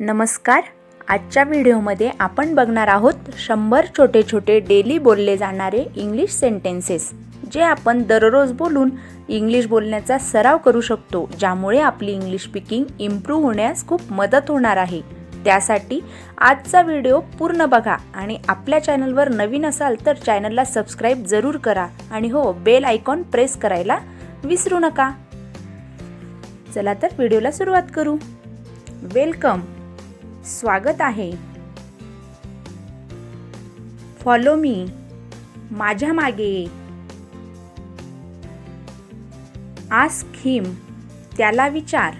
नमस्कार. आजच्या व्हिडिओमध्ये आपण बघणार आहोत शंभर छोटे छोटे डेली बोलले जाणारे इंग्लिश सेंटेन्सेस जे आपण दररोज बोलून इंग्लिश बोलण्याचा सराव करू शकतो ज्यामुळे आपली इंग्लिश स्पीकिंग इम्प्रूव्ह होण्यास खूप मदत होणार आहे. त्यासाठी आजचा व्हिडिओ पूर्ण बघा आणि आपल्या चॅनलवर नवीन असाल तर चॅनलला सबस्क्राईब जरूर करा आणि हो बेल आयकॉन प्रेस करायला विसरू नका. चला तर व्हिडिओला सुरुवात करू. वेलकम स्वागत आहे. फॉलो मी माझ्या मागे. आस्क हिम त्याला विचार.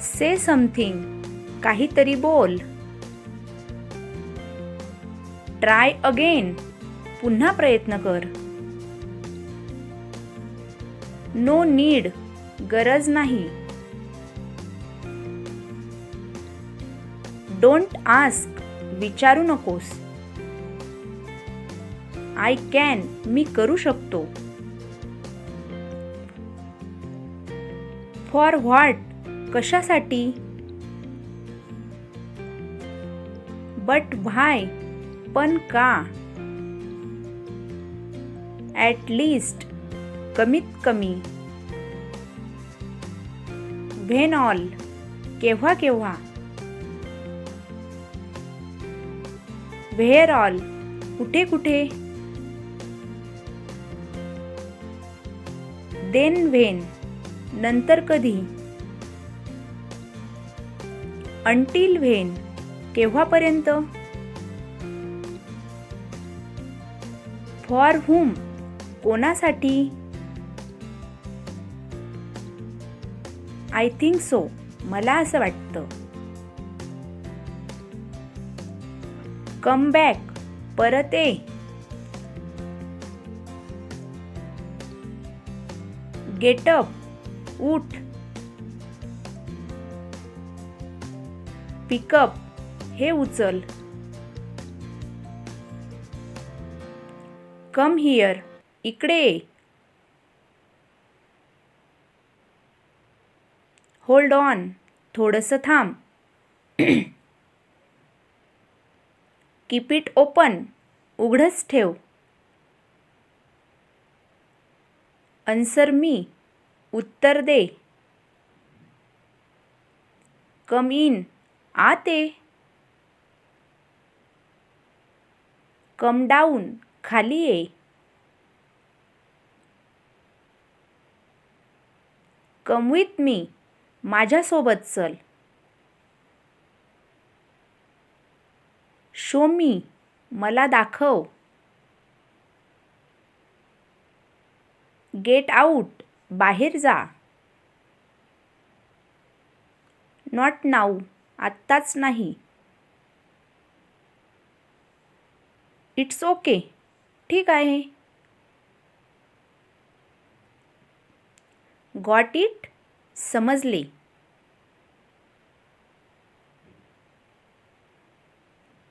से समथिंग काहीतरी बोल. ट्राय अगेन पुन्हा प्रयत्न कर. नो नीड गरज नाही. डोंट आस्क विचारू नकोस. आय कॅन मी करू शकतो. फॉर व्हॉट कशासाठी? बट व्हाय पण का? ॲट लिस्ट कमीत कमी. व्हेन ऑल केव्हा केव्हा? व्हेअर ऑल कुठे कुठे? देन व्हेन नंतर कधी? अंटील व्हेन केव्हापर्यंत? फॉर हुम कोणासाठी? आय थिंक सो मला असं वाटतं. कम बॅक परत ये. गेटअप उठ. पिकअप हे उचल. कम हिअर इकडे ये. होल्ड ऑन थोडंसं थांब. कीप इट ओपन उघडंच ठेव. अन्सर मी उत्तर दे. कम इन आते कम डाऊन खाली ये. कम विथ मी माझ्यासोबत चल. शो मी मला दाखव. गेट आऊट बाहेर जा. नॉट नाऊ आत्ताच नाही. इट्स ओके ठीक आहे. गॉट इट समजले.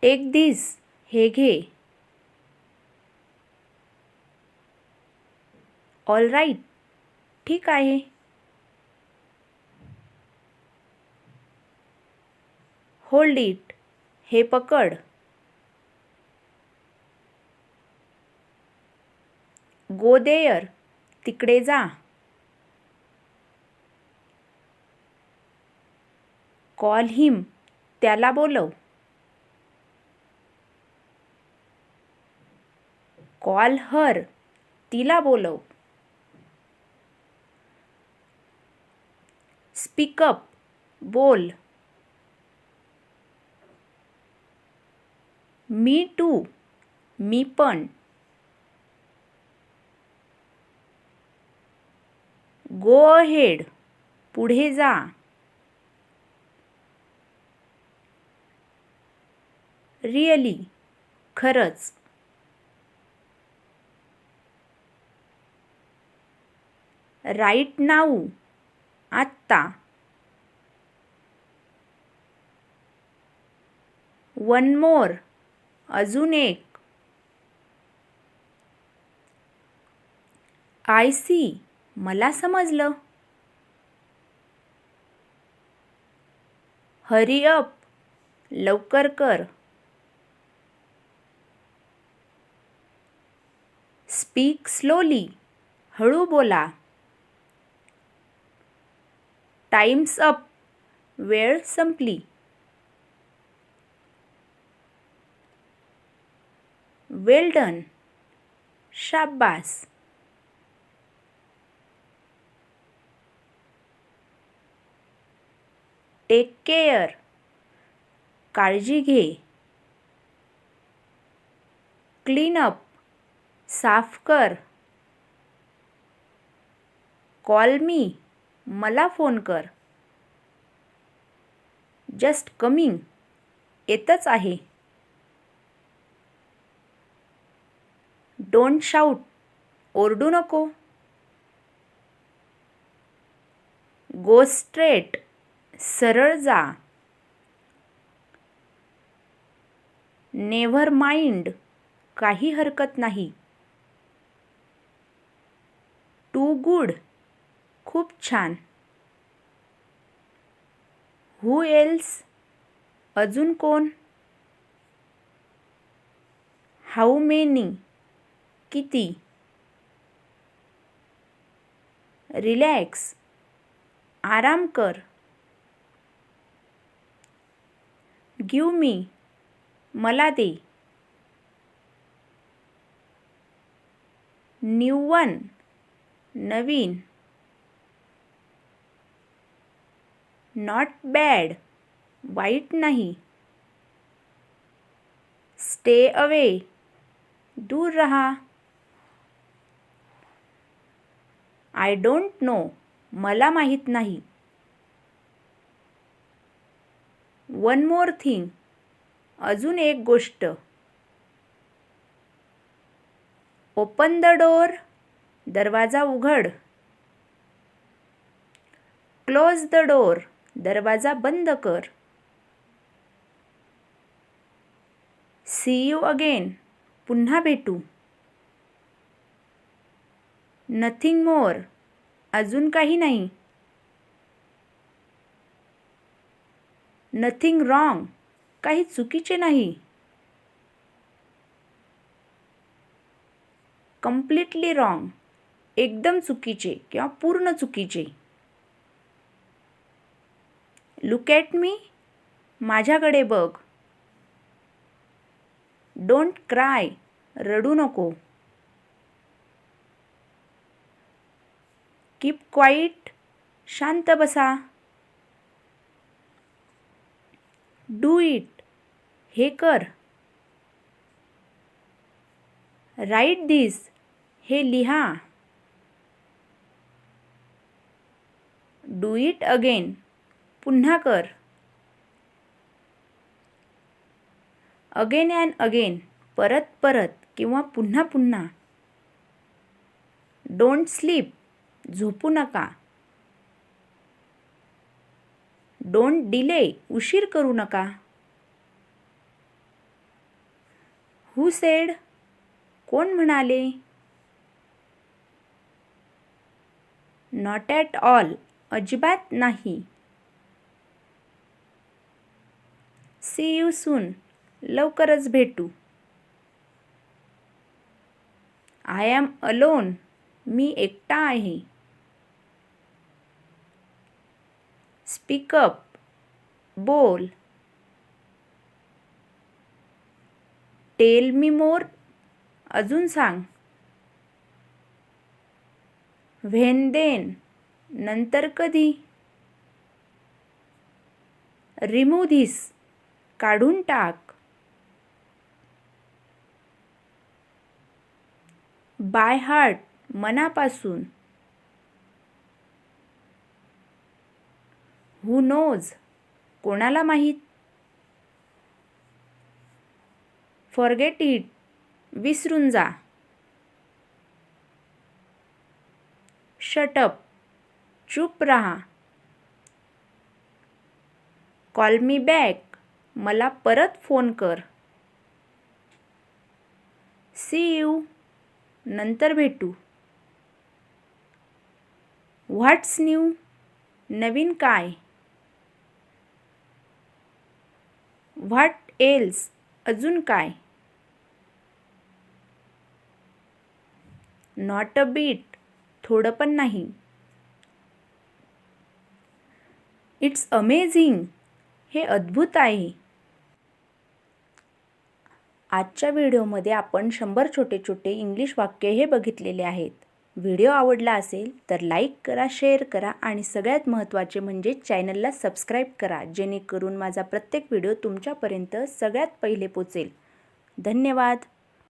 टेक दिस हे घे. ऑल राईट ठीक आहे. होल्ड इट हे पकड. गो देयर तिकडे जा. कॉल हिम त्याला बोलव. Call her. तिला बोलव. स्पीकअप बोल. Me too. मी पण. Go ahead. पुढे जा. रिअली. खरंच. राईट नाऊ आत्ता. वन मोर अजून एक. आय सी मला समजलं. हरी अप लवकर कर. स्पीक स्लोली हळू बोला. टाइम्स अप वेळ संपली. वेल डन शाब्बास टेक केअर काळजी घे. क्लीन अप साफ कर. Call me. मला फोन कर. Just coming. येतच आहे. Don't shout. ओरडू नको. Go straight. सरळ जा. Never mind. काही हरकत नाही. Too good. खूप छान. हू एल्स अजून कोण? हाऊ मेनी किती? रिलॅक्स आराम कर. गिव मी मला दे. न्यू वन नवीन. नॉट बॅड वाईट नाही स्टे अवे दूर रहा आय डोंट नो मला माहीत नाही वन मोर थिंग अजून एक गोष्ट ओपन द डोर दरवाजा उघड क्लोज द डोर दरवाजा बंद कर. सी यू अगेन पुन्हा भेटू. नथिंग मोर अजून काही नाही. नथिंग रॉंग काही चुकीचे नाही. कम्प्लिटली रॉंग एकदम चुकीचे किंवा पूर्ण चुकीचे. लुक ॲट मी माझ्याकडे बघ. डोंट क्राय रडू नको. कीप क्वाईट शांत बसा. डू इट हे कर. राईट दिस हे लिहा. Do it again. पुन्हा कर. अगेन अँड अगेन परत परत किंवा पुन्हा पुन्हा. डोंट स्लीप झोपू नका. डोंट डिले उशीर करू नका. हू सेड कोण म्हणाले? नॉट ॲट ऑल अजिबात नाही. सी यू सून लवकरच भेटू. आय एम अलोन मी एकटा आहे. स्पीकअप बोल. टेल मी मोर अजून सांग. व्हेन देन नंतर कधी? रिमूव्ह धिस काढून टाक. बाय हार्ट मनापासून. हू नोज कोणाला माहीत? फॉरगेट इट विसरून जा. शटअप चूप रहा. Call me back. मला परत फोन कर. सी यू नंतर भेटू. व्हॉट्स न्यू नवीन काय? व्हॉट एल्स अजून काय? नॉट अ बीट थोडं पण नाही. इट्स अमेझिंग हे अद्भुत आहे. आजच्या व्हिडिओमध्ये आपण शंभर छोटे छोटे इंग्लिश वाक्य हे बघितलेले आहेत. व्हिडिओ आवडला असेल तर लाईक करा शेअर करा आणि सगळ्यात महत्त्वाचे म्हणजे चॅनलला सबस्क्राईब करा जेणेकरून माझा प्रत्येक व्हिडिओ तुमच्यापर्यंत सगळ्यात पहिले पोचेल. धन्यवाद.